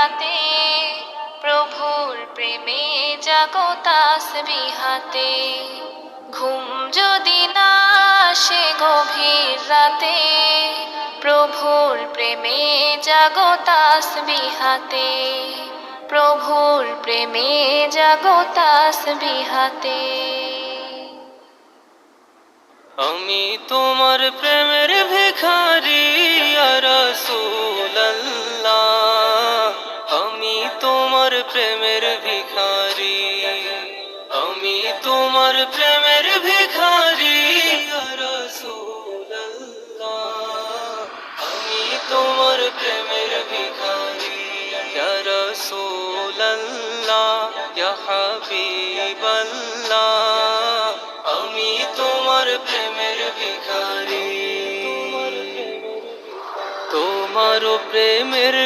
রাতে প্রভুর প্রেমে জাগতাস বিহাতে ঘুম যদি না আসে গভীর রাতে, প্রভুর প্রেমে জাগতাস বিহাতে প্রভুর প্রেমে জাগতাস বিহাতে আমি তোমার প্রেমের ভিখারী। প্রেমের ভিখারি, আমি তোমার প্রেমের ভিখারি আমি তোমার প্রেমের ভিখারি হাবিবাল্লাহ। আমি তোমার প্রেমের ভিখারি, তোমার প্রেমের